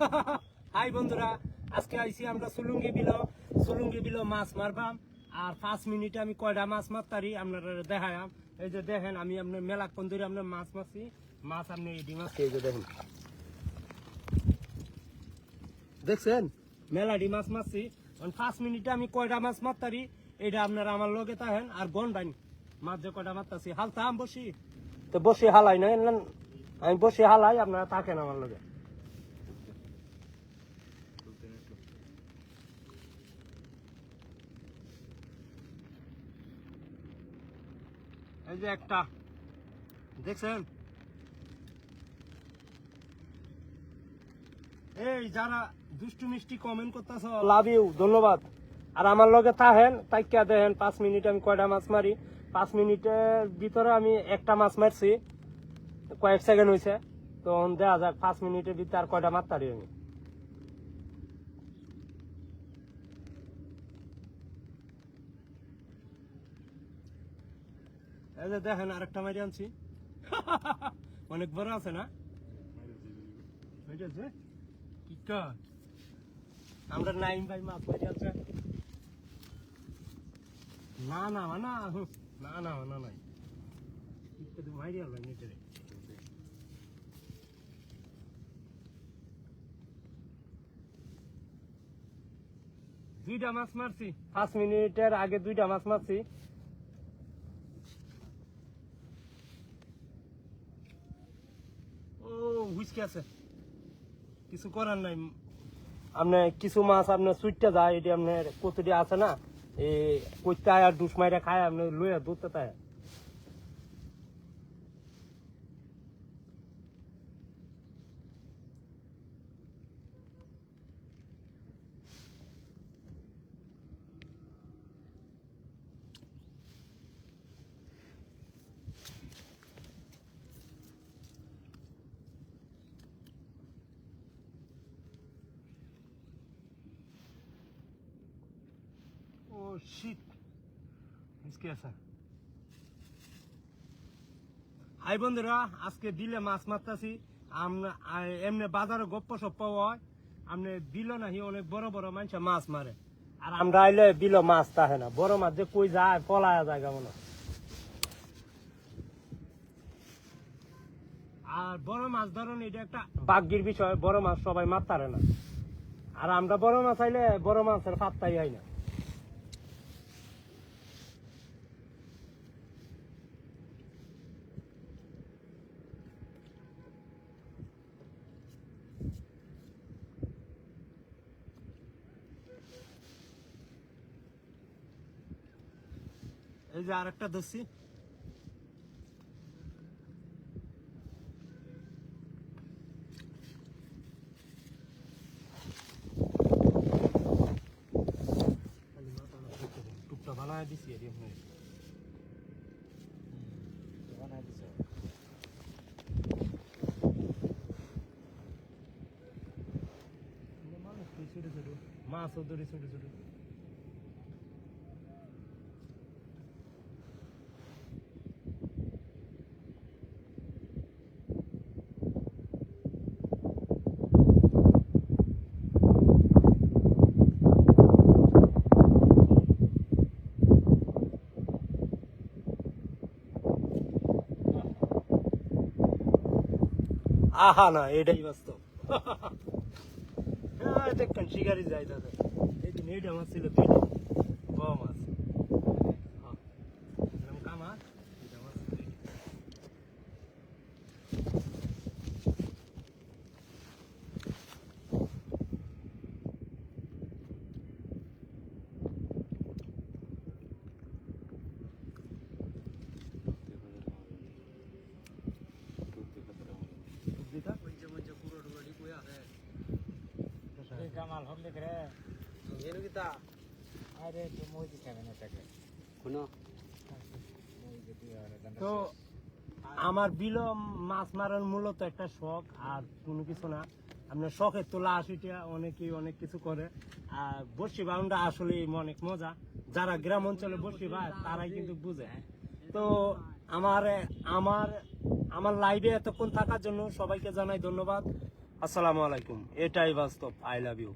High বন্ধুরা, আজকে আইছি আমরা সুলুঙ্গি বিল। সুলুঙ্গি বিল মাছ মারবাম, আর পাঁচ মিনিটে আমি কয়টা মাছ মারতারি আপনারা দেখায়াম। এই যে দেখেন, আমি আপনার মেলা কোন ধরে আপনার মাছ মারছি। মাছ আপনি এডি মাছ এই যে দেখেন। দেখছেন? মেলাডি মাছ মারছি। পাঁচ মিনিটে আমি কয়টা মাছ মারতারি এটা আপনারা আমার লগে তাহেন আর গন্ডাইন মাছ যে কয়টা মারতাছি হালতাম বসি। তো বসে হালাই না, আমি বসে হালাই, আপনারা থাকেন আমার লগে। এই যে একটা। দেখছেন? এই যারা দুষ্টু মিষ্টি কমেন্ট করতেছ লাভ ইউ ধন্যবাদ। আর আমার লগে থাকেন তাইকা দেখেন পাঁচ মিনিট আমি কয়টা মাছ মারি? পাঁচ মিনিটের ভিতরে আমি একটা মাছ মারছি। কয়েক সেকেন্ড হয়েছে তো দেখা যাক, পাঁচ মিনিটের ভিতরে আর কয়টা মাছ মারতারি আমি? এই যে দেখেন আরেকটা মারি আনছি। অনেক বড় আছে না? দুইটা মাছ মারছি। পাঁচ মিনিটের আগে দুইটা মাছ মারছি। হুইসকে আছে? কিছু করার নাই। আপনি কিছু মাছ আপনার সুইটটা যায়, এটি আপনার কচুরি আছে না এই কইতে আয় আর দুস মাইরা খায়, আপনি লইয়া ধরতে তাই শিট হুইসকে আছে হাই বন্ধুরা। আজকে বিলে মাছ মারতাছি। এমনি বাজারে গপ্প সপ্প হয়। আপনি বিল নাহি, অনেক বড় বড় মানুষ মাছ মারে। আর আমরা আইলে বিল মাছ থাকে না। বড় মাছ যে কই যায়, পলায়া যায় কেমন? আর বড় মাছ ধরুন, এটা একটা ভাগ্যের বিষয়। বড় মাছ সবাই মারতারে না। আর আমরা বড় মাছ আইলে বড় মাছের পাত্তাই হয় না। এই যে আরেকটা ধরছি টুকটা বানায় দিছি এরকম মাছও ধরি ছোট ছোট। আহা না, এটাই বাস্তব। হ্যাঁ দেখেন শিকারি যাই দাদা এই এইটা মাছ ছিল দুইটা। মাছ হ্যাঁ। এরকম কামা দুইটা মাছ দুইটা। দুইটা? জামাল দেখে রে আরে তো মই না তাকে? গান্ডা তো আমার বিল মাছ মারার মূলত একটা শখ আর কোনো কিছু না। আপনার শখের তোলা আশিটা অনেকেই অনেক কিছু করে আর বর্ষি বাউন্ডা আসলে অনেক মজা। যারা গ্রাম অঞ্চলে বর্ষি ভাই তারাই কিন্তু বুঝে। তো আমার আমার আমার লাইভে এতক্ষণ থাকার জন্য সবাইকে জানাই ধন্যবাদ। আসসালামু আলাইকুম এটাই বাস্তব আই লাভ ইউ